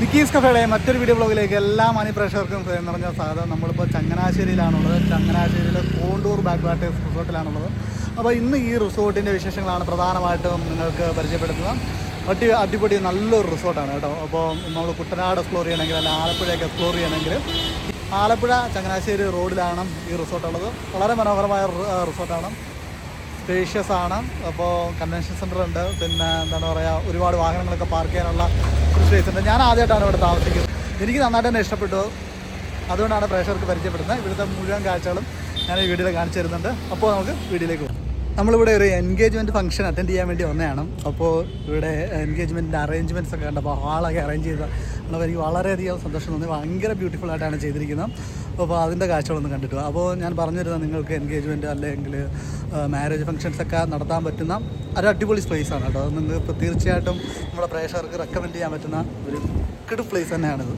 Nikki's കഫേടെ മറ്റൊരു video ബ്ലോഗിലേക്ക് എല്ലാ മണി പ്രേക്ഷകർക്കും ഹൃദയം നിറഞ്ഞ സാധനം നമ്മളിപ്പോൾ ചങ്ങനാശ്ശേരിയിലാണുള്ളത്. ചങ്ങനാശ്ശേരിയിലെ കോണ്ടൂർ ബാക്ക് വാട്ടേഴ്സ് റിസോർട്ടിലാണുള്ളത്. അപ്പോൾ ഇന്ന് ഈ റിസോർട്ടിന്റെ വിശേഷങ്ങളാണ് പ്രധാനമായിട്ടും നിങ്ങൾക്ക് പരിചയപ്പെടുത്തുന്നത് അടി അടിപൊളി നല്ലൊരു റിസോർട്ടാണ് കേട്ടോ. അപ്പോൾ നമ്മൾ കുട്ടനാട് എക്സ്പ്ലോർ ചെയ്യണമെങ്കിൽ അല്ല ആലപ്പുഴയൊക്കെ എക്സ്പ്ലോർ ചെയ്യണമെങ്കിൽ ആലപ്പുഴ ചങ്ങനാശ്ശേരി റോഡിലാണ് ഈ റിസോർട്ടുള്ളത്. വളരെ മനോഹരമായ റിസോർട്ടാണ്. സ്പേഷ്യസ് ആണ്. അപ്പോൾ കൺവെൻഷൻ സെന്റർ ഉണ്ട്. പിന്നെ എന്താണ് പറയുക ഒരുപാട് വാഹനങ്ങളൊക്കെ പാർക്ക് ചെയ്യാനുള്ള സ്പേസ് ഉണ്ട്. ഞാൻ ആദ്യമായിട്ടാണ് ഇവിടെ താമസിക്കുന്നത്. എനിക്ക് നന്നായിട്ട് തന്നെ ഇഷ്ടപ്പെട്ടു. അതുകൊണ്ടാണ് പ്രേക്ഷകർക്ക് പരിചയപ്പെടുന്നത്. ഇവിടുത്തെ മുഴുവൻ കാഴ്ചകളും ഞാൻ ഈ വീഡിയോയിൽ കാണിച്ചു തരുന്നുണ്ട്. അപ്പോൾ നമുക്ക് വീഡിയോയിലേക്ക് പോകാം. നമ്മളിവിടെ ഒരു എൻഗേജ്മെന്റ് ഫംഗ്ഷൻ അറ്റൻഡ് ചെയ്യാൻ വേണ്ടി വന്നതാണ്. അപ്പോൾ ഇവിടെ എൻഗേജ്മെന്റിന്റെ അറേഞ്ച്മെന്റ്സ് ഒക്കെ കണ്ടപ്പോൾ ഹാളൊക്കെ അറേഞ്ച് ചെയ്ത കണ്ടപ്പോൾ എനിക്ക് വളരെയധികം സന്തോഷം തോന്നി. ഭയങ്കര ബ്യൂട്ടിഫുൾ ആയിട്ടാണ് ചെയ്തിരിക്കുന്നത്. അപ്പോൾ അതിന്റെ കാഴ്ചകളൊന്നും കണ്ടിട്ടു അപ്പോൾ ഞാൻ പറഞ്ഞു തരുന്നത് നിങ്ങൾക്ക് എൻഗേജ്മെന്റ് അല്ലെങ്കിൽ മാരേജ് ഫംഗ്ഷൻസ് ഒക്കെ നടത്താൻ പറ്റുന്ന ഒരു അടിപൊളി സ്പേസ് ആണ് കേട്ടോ. നിങ്ങൾക്ക് ഇപ്പോൾ തീർച്ചയായിട്ടും നമ്മുടെ പ്രേക്ഷകർക്ക് റെക്കമെൻഡ് ചെയ്യാൻ പറ്റുന്ന ഒരു കിഡ് പ്ലേസ് തന്നെയാണിത്.